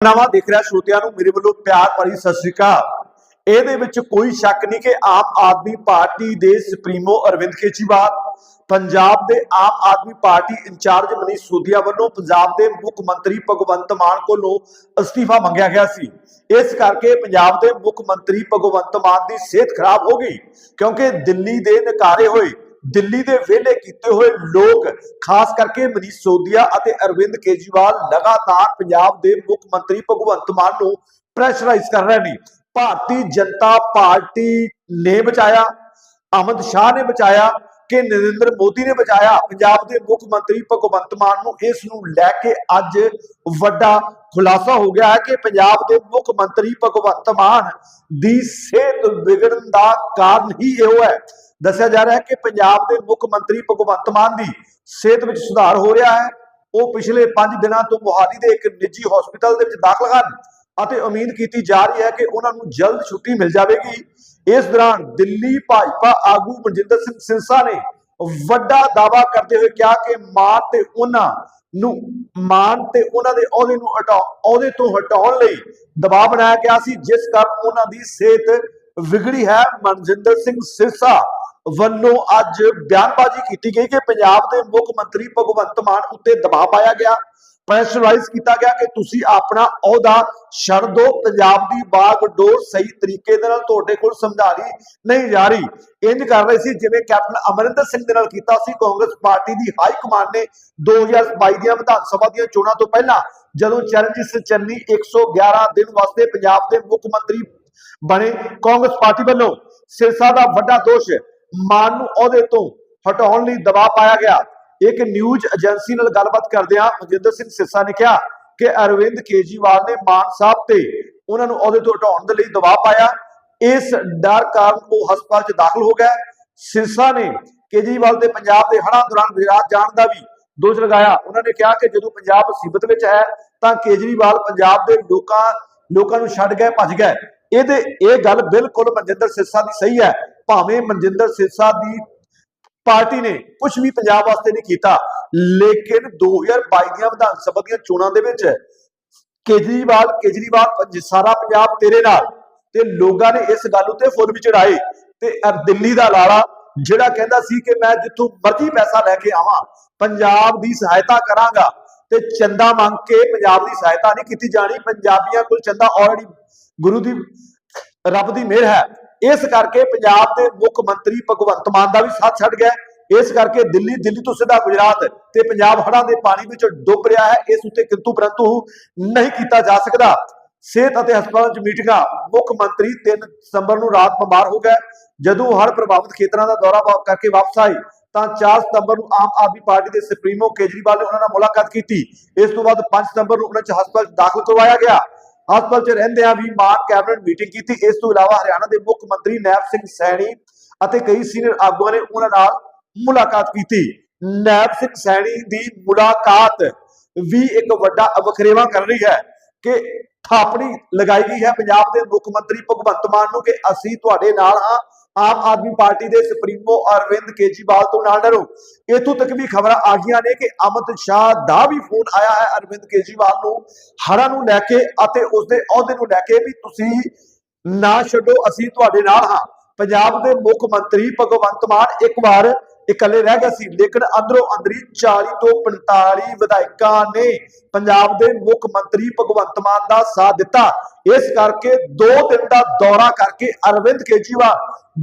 ਨਵਾਂ ਦੇਖ ਰਿਹਾ ਸਰੋਤਿਆਂ ਨੂੰ, ਮੇਰੇ ਵੱਲੋਂ ਪਿਆਰ ਭਰੀ ਸਤਿ ਸ੍ਰੀ ਅਕਾਲ। ਇਹਦੇ ਵਿੱਚ ਕੋਈ ਸ਼ੱਕ ਨਹੀਂ ਕਿ ਆਮ ਆਦਮੀ ਪਾਰਟੀ ਦੇ ਸੁਪਰੀਮੋ ਅਰਵਿੰਦ ਕੇਜਰੀਵਾਲ, ਪੰਜਾਬ ਦੇ ਆਮ ਆਦਮੀ ਪਾਰਟੀ ਇੰਚਾਰਜ ਮਨੀਸ਼ ਸੋਧੀਆ ਵੱਲੋਂ ਪੰਜਾਬ ਦੇ ਮੁੱਖ ਮੰਤਰੀ ਭਗਵੰਤ ਮਾਨ ਕੋਲੋਂ ਅਸਤੀਫਾ ਮੰਗਿਆ ਗਿਆ ਸੀ। ਇਸ ਕਰਕੇ ਪੰਜਾਬ ਦੇ ਮੁੱਖ ਮੰਤਰੀ ਭਗਵੰਤ ਮਾਨ ਦੀ ਸਿਹਤ ਖਰਾਬ ਹੋ ਗਈ, ਕਿਉਂਕਿ ਦਿੱਲੀ ਦੇ ਨਕਾਰੇ ਹੋਏ ਦਿੱਲੀ ਦੇ ਵਿਹਲੇ ਕੀਤੇ ਹੋਏ ਲੋਕ, ਖਾਸ ਕਰਕੇ ਮਨੀਸ਼ ਸੋਧੀਆ ਅਤੇ ਅਰਵਿੰਦ ਕੇਜਰੀਵਾਲ ਲਗਾਤਾਰ ਪੰਜਾਬ ਦੇ ਮੁੱਖ ਮੰਤਰੀ ਭਗਵੰਤ ਮਾਨ ਨੂੰ ਪ੍ਰੈਸ਼ਰਾਈਜ਼ ਕਰ ਰਹੇ ਨੇ। ਭਾਰਤੀ ਜਨਤਾ ਪਾਰਟੀ ਨੇ ਬਚਾਇਆ, ਅਮਿਤ ਸ਼ਾਹ ਨੇ ਬਚਾਇਆ ਕਿ ਨਰਿੰਦਰ ਮੋਦੀ ਨੇ ਬਚਾਇਆ? ਪੰਜਾਬ ਦੇ ਮੁੱਖ ਮੰਤਰੀ ਭਗਵੰਤ ਮਾਨ ਨੂੰ ਇਸ ਨੂੰ ਲੈ ਕੇ ਅੱਜ ਵੱਡਾ ਖੁਲਾਸਾ ਹੋ ਗਿਆ ਹੈ ਕਿ ਪੰਜਾਬ ਦੇ ਮੁੱਖ ਮੰਤਰੀ ਭਗਵੰਤ ਮਾਨ ਦੀ ਸਿਹਤ ਵਿਗੜਨ ਦਾ ਕਾਰਨ ਹੀ ਇਹੋ ਹੈ। ਦੱਸਿਆ ਜਾ ਰਿਹਾ ਹੈ ਕਿ ਪੰਜਾਬ ਦੇ ਮੁੱਖ ਮੰਤਰੀ ਭਗਵੰਤ ਮਾਨ ਦੀ ਸਿਹਤ ਵਿੱਚ ਸੁਧਾਰ ਹੋ ਰਿਹਾ ਹੈ। ਉਹ ਪਿਛਲੇ 5 ਦਿਨਾਂ ਤੋਂ ਮੁਹਾਲੀ ਦੇ ਇੱਕ ਨਿੱਜੀ ਹਸਪਤਾਲ ਦੇ ਵਿੱਚ ਦਾਖਲ ਹਨ ਅਤੇ ਉਮੀਦ ਕੀਤੀ ਜਾ ਰਹੀ ਹੈ ਕਿ ਉਹਨਾਂ ਨੂੰ ਜਲਦ ਛੁੱਟੀ ਮਿਲ ਜਾਵੇਗੀ। ਇਸ ਦੌਰਾਨ ਦਿੱਲੀ ਭਾਜਪਾ ਆਗੂ ਮਨਜਿੰਦਰ ਸਿੰਘ ਸਿਰਸਾ ਨੇ ਵੱਡਾ ਦਾਵਾ ਕਰਦੇ ਹੋਏ ਕਿਹਾ ਕਿ ਮਾਨ ਤੇ ਉਹਨਾਂ ਨੂੰ, ਮਾਨ ਤੇ ਉਹਨਾਂ ਦੇ ਅਹੁਦੇ ਨੂੰ ਹਟਾ ਅਹੁਦੇ ਤੋਂ ਹਟਾਉਣ ਲਈ ਦਬਾਅ ਬਣਾਇਆ ਗਿਆ ਸੀ, ਜਿਸ ਕਾਰਨ ਉਹਨਾਂ ਦੀ ਸਿਹਤ ਵਿਗੜੀ ਹੈ। ਮਨਜਿੰਦਰ ਸਿੰਘ ਸਿਰਸਾ ਵੱਲੋਂ ਅੱਜ ਬਿਆਨਬਾਜ਼ੀ ਕੀਤੀ ਗਈ ਕਿ ਪੰਜਾਬ ਦੇ ਮੁੱਖ ਮੰਤਰੀ ਭਗਵੰਤ ਮਾਨ ਉੱਤੇ ਦਬਾਅ ਪਾਇਆ ਗਿਆ। ਪ੍ਰੈਸ਼ਰਾਈਜ਼ ਕੀਤਾ ਗਿਆ ਕਿ ਤੁਸੀਂ ਆਪਣਾ ਅਹੁਦਾ ਛੱਡ ਦਿਓ। ਪੰਜਾਬ ਦੀ ਬਾਗਡੋਰ ਸਹੀ ਤਰੀਕੇ ਦੇ ਨਾਲ ਤੁਹਾਡੇ ਕੋਲ ਸਮਝਾਈ ਨਹੀਂ ਜਾ ਰਹੀ। ਇੰਜ ਕਰ ਰਹੇ ਸੀ ਜਿਵੇਂ ਕੈਪਟਨ ਅਮਰਿੰਦਰ ਸਿੰਘ ਦੇ ਨਾਲ ਕੀਤਾ ਸੀ। ਕਾਂਗਰਸ ਪਾਰਟੀ ਦੀ ਹਾਈ ਕਮਾਂਡ ਨੇ 2022 ਦੀਆਂ ਵਿਧਾਨ ਸਭਾ ਦੀਆਂ ਚੋਣਾਂ ਤੋਂ ਪਹਿਲਾਂ ਜਦੋਂ ਚਰਨਜੀਤ ਸਿੰਘ ਚੰਨੀ 111 ਦਿਨ ਵਾਸਤੇ ਪੰਜਾਬ ਦੇ ਮੁੱਖ ਮੰਤਰੀ ਬਣੇ। ਕਾਂਗਰਸ ਪਾਰਟੀ ਵੱਲੋਂ ਸਿਰਸਾ ਦਾ ਵੱਡਾ ਦੋਸ਼ ਮਾਨ ਨੂੰ ਅਹੁਦੇ ਤੋਂ ਹਟਾਉਣ ਲਈ ਦਬਾਅ ਪਾਇਆ ਗਿਆ। ਇੱਕ ਨਿਊਜ਼ ਏਜੰਸੀ ਨਾਲ ਗੱਲਬਾਤ ਕਰਦਿਆਂ ਮਨਜਿੰਦਰ ਸਿੰਘ ਸਿਰਸਾ ਨੇ ਕਿਹਾ ਕਿ ਅਰਵਿੰਦ ਕੇਜਰੀਵਾਲ ਨੇ ਮਾਨ ਸਾਹਿਬ ਤੇ ਉਹਨਾਂ ਨੂੰ ਅਹੁਦੇ ਤੋਂ ਹਟਾਉਣ ਦੇ ਲਈ ਦਬਾਅ ਪਾਇਆ। ਇਸ ਡਰ ਕਾਰਨ ਉਹ ਹਸਪਤਾਲ 'ਚ ਦਾਖਲ ਹੋ ਗਿਆ ਸਿਰਸਾ ਨੇ ਕੇਜਰੀਵਾਲ ਦੇ ਪੰਜਾਬ ਦੇ ਹੜ੍ਹਾਂ ਦੌਰਾਨ ਗੁਜਰਾਤ ਜਾਣ ਦਾ ਵੀ ਦੋਸ਼ ਲਗਾਇਆ। ਉਹਨਾਂ ਨੇ ਕਿਹਾ ਕਿ ਜਦੋਂ ਪੰਜਾਬ ਮੁਸੀਬਤ ਵਿੱਚ ਹੈ, ਤਾਂ ਕੇਜਰੀਵਾਲ ਪੰਜਾਬ ਦੇ ਲੋਕਾਂ ਲੋਕਾਂ ਨੂੰ ਛੱਡ ਗਏ, ਭੱਜ ਗਏ। ਇਹਦੇ, ਇਹ ਗੱਲ ਬਿਲਕੁਲ ਮਨਜਿੰਦਰ ਸਿਰਸਾ ਦੀ ਸਹੀ ਹੈ। ਭਾਵੇਂ ਮਨਜਿੰਦਰ ਸਿਰਸਾ ਦੀ ਪਾਰਟੀ ਨੇ ਕੁਝ ਵੀ ਪੰਜਾਬ ਵਾਸਤੇ ਨਹੀਂ ਕੀਤਾ, ਲੇਕਿਨ 2022 ਦੀਆਂ ਵਿਧਾਨ ਸਭਾ ਦੀਆਂ ਚੋਣਾਂ ਦੇ ਵਿੱਚ ਕੇਜਰੀਵਾਲ ਕੇਜਰੀਵਾਲ ਸਾਰਾ ਪੰਜਾਬ ਤੇਰੇ ਨਾਲ ਤੇ ਲੋਕਾਂ ਨੇ ਇਸ ਗੱਲ ਉੱਤੇ ਫੁੱਲ ਵੀ ਚੜਾਏ ਤੇ ਦਿੱਲੀ ਦਾ ਲਾਲਾ ਜਿਹੜਾ ਕਹਿੰਦਾ ਸੀ ਕਿ ਮੈਂ ਜਿੱਥੋਂ ਮਰਜ਼ੀ ਪੈਸਾ ਲੈ ਕੇ ਆਵਾਂ, ਪੰਜਾਬ ਦੀ ਸਹਾਇਤਾ ਕਰਾਂਗਾ ਤੇ ਚੰਦਾ ਮੰਗ ਕੇ ਪੰਜਾਬ ਦੀ ਸਹਾਇਤਾ ਨਹੀਂ ਕੀਤੀ ਜਾਣੀ। ਪੰਜਾਬੀਆਂ ਕੋਲ ਚੰਦਾ ਆਲਰੇਡੀ ਗੁਰੂ ਦੀ, ਰੱਬ ਦੀ ਮਿਹਰ ਹੈ। ਇਸ ਕਰਕੇ ਪੰਜਾਬ ਦੇ ਮੁੱਖ ਮੰਤਰੀ ਭਗਵੰਤ ਮਾਨ ਦਾ ਵੀ ਸਾਥ ਛੱਡ ਗਿਆ। ਇਸ ਕਰਕੇ ਦਿੱਲੀ ਦਿੱਲੀ ਤੋਂ ਸਿੱਧਾ ਗੁਜਰਾਤ ਤੇ ਪੰਜਾਬ ਹੜ੍ਹਾਂ ਦੇ ਪਾਣੀ ਵਿੱਚ ਡੁੱਬ ਰਿਹਾ ਹੈ। ਇਸ ਉੱਤੇ ਕਿੰਤੂ ਪਰੰਤੂ ਨਹੀਂ ਕੀਤਾ ਜਾ ਸਕਦਾ। ਸਿਹਤ ਅਤੇ ਹਸਪਤਾਲਾਂ 'ਚ ਮੀਟਿੰਗਾਂ, ਮੁੱਖ ਮੰਤਰੀ 3 ਸਤੰਬਰ ਨੂੰ ਰਾਤ ਬਿਮਾਰ ਹੋ ਗਏ ਜਦੋਂ ਹੜ੍ਹ ਪ੍ਰਭਾਵਿਤ ਖੇਤਰਾਂ ਦਾ ਦੌਰਾ ਕਰਕੇ ਵਾਪਸ ਆਏ, ਤਾਂ 4 ਸਤੰਬਰ ਨੂੰ ਆਮ ਆਦਮੀ ਪਾਰਟੀ ਦੇ ਸੁਪਰੀਮੋ ਕੇਜਰੀਵਾਲ ਨੇ ਉਹਨਾਂ ਨਾਲ ਮੁਲਾਕਾਤ ਕੀਤੀ। ਇਸ ਤੋਂ ਬਾਅਦ 5 ਸਤੰਬਰ ਨੂੰ ਉਹਨਾਂ 'ਚ ਹਸਪਤਾਲ ਦਾਖਲ ਕਰਵਾਇਆ ਗਿਆ। ਹਸਪਤਾਲ 'ਚ ਰਹਿੰਦਿਆਂ ਵੀ ਮਾਨ ਕੈਬਨਿਟ ਮੀਟਿੰਗ ਕੀਤੀ। ਇਸ ਤੋਂ ਇਲਾਵਾ ਹਰਿਆਣਾ ਦੇ ਮੁੱਖ ਮੰਤਰੀ ਨੈਬ ਸਿੰਘ ਸੈਣੀ ਅਤੇ ਕਈ ਸੀਨੀਅਰ ਆਗੂਆਂ ਨੇ ਉਹਨਾਂ ਨਾਲ ਮੁਲਾਕਾਤ ਕੀਤੀ। ਨੈਬ ਸਿੰਘ ਸੈਣੀ ਦੀ ਮੁਲਾਕਾਤ ਵੀ ਇੱਕ ਵੱਡਾ ਵਖਰੇਵਾ ਕਰ ਰਹੀ ਹੈ ਕਿ ਥਾਪੜੀ ਲਗਾਈ ਗਈ ਹੈ। ਪੰਜਾਬ ਦੇ ਮੁੱਖ ਮੰਤਰੀ ਭਗਵੰਤ ਮਾਨ ਨੂੰ ਕਿ ਅਸੀਂ ਤੁਹਾਡੇ ਨਾਲ ਹਾਂ। ਆਮ ਆਦਮੀ ਪਾਰਟੀ ਦੇ ਸੁਪਰੀਮੋ ਅਰਵਿੰਦ ਕੇਜਰੀਵਾਲ ਤੋਂ ਨਾਲ ਡਰੋ। ਇਥੋਂ ਤੱਕ ਵੀ ਖਬਰਾਂ ਆ ਗਈਆਂ ਨੇ ਕਿ ਅਮਿਤ ਸ਼ਾਹ ਦਾ ਵੀ ਫੋਨ ਆਇਆ ਹੈ ਅਰਵਿੰਦ ਕੇਜਰੀਵਾਲ ਨੂੰ, ਹੜ੍ਹਾਂ ਨੂੰ ਲੈ ਕੇ ਅਤੇ ਉਸਦੇ ਅਹੁਦੇ ਨੂੰ ਲੈ ਕੇ ਵੀ ਤੁਸੀਂ ਨਾ ਛੱਡੋ, ਅਸੀਂ ਤੁਹਾਡੇ ਨਾਲ ਹਾਂ। ਪੰਜਾਬ ਦੇ ਮੁੱਖ ਮੰਤਰੀ ਭਗਵੰਤ ਮਾਨ ਇੱਕ ਵਾਰ ਇਕੱਲੇ ਰਹਿ ਗਏ ਸੀ, ਲੇਕਿਨ ਅੰਦਰੋਂ ਅੰਦਰੀ 40 ਤੋਂ 45 ਵਿਧਾਇਕਾਂ ਨੇ ਪੰਜਾਬ ਦੇ ਮੁੱਖ ਮੰਤਰੀ ਭਗਵੰਤ ਮਾਨ ਦਾ ਸਾਥ ਦਿੱਤਾ। ਇਸ ਕਰਕੇ 2 ਦਿਨ ਦਾ ਦੌਰਾ ਕਰਕੇ ਅਰਵਿੰਦ ਕੇਜਰੀਵਾਲ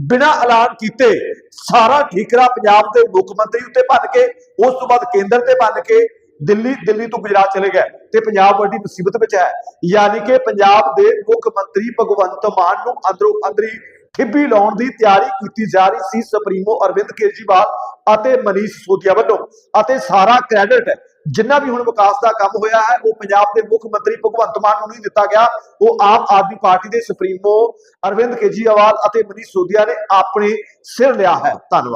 ਬਿਨਾਂ ਐਲਾਨ ਕੀਤੇ ਸਾਰਾ ਠੀਕਰਾ ਪੰਜਾਬ ਦੇ ਮੁੱਖ ਮੰਤਰੀ ਉੱਤੇ ਭੰਨ ਕੇ, ਉਸ ਤੋਂ ਬਾਅਦ ਕੇਂਦਰ ਤੇ ਭੰਨ ਕੇ ਦਿੱਲੀ ਦਿੱਲੀ ਤੋਂ ਗੁਜਰਾਤ ਚਲੇ ਗਏ ਤੇ ਪੰਜਾਬ ਵੱਡੀ ਮੁਸੀਬਤ ਵਿੱਚ ਹੈ। ਯਾਨੀ ਕਿ ਪੰਜਾਬ ਦੇ ਮੁੱਖ ਮੰਤਰੀ ਭਗਵੰਤ ਮਾਨ ਨੂੰ ਅੰਦਰੋਂ ਅੰਦਰੀ ਠਿੱਬੀ ਲਾਉਣ ਦੀ ਤਿਆਰੀ ਕੀਤੀ ਜਾ ਰਹੀ ਸੀ ਸੁਪਰੀਮੋ ਅਰਵਿੰਦ ਕੇਜਰੀਵਾਲ ਅਤੇ ਮਨੀਸ਼ ਸੋਧੀਆ ਵੱਲੋਂ। ਅਤੇ ਸਾਰਾ ਕ੍ਰੈਡਿਟ ਜਿੰਨਾ ਵੀ ਹੁਣ ਵਿਕਾਸ ਦਾ ਕੰਮ ਹੋਇਆ ਹੈ, ਉਹ ਪੰਜਾਬ ਦੇ ਮੁੱਖ ਮੰਤਰੀ ਭਗਵੰਤ ਮਾਨ ਨੂੰ ਨਹੀਂ ਦਿੱਤਾ ਗਿਆ। ਉਹ ਆਮ ਆਦਮੀ ਪਾਰਟੀ ਦੇ ਸੁਪਰੀਮੋ ਅਰਵਿੰਦ ਕੇਜਰੀਵਾਲ ਅਤੇ ਮਨੀਸ਼ ਸੋਧੀਆ ਨੇ ਆਪਣੇ ਸਿਰ ਲਿਆ ਹੈ। ਧੰਨਵਾਦ।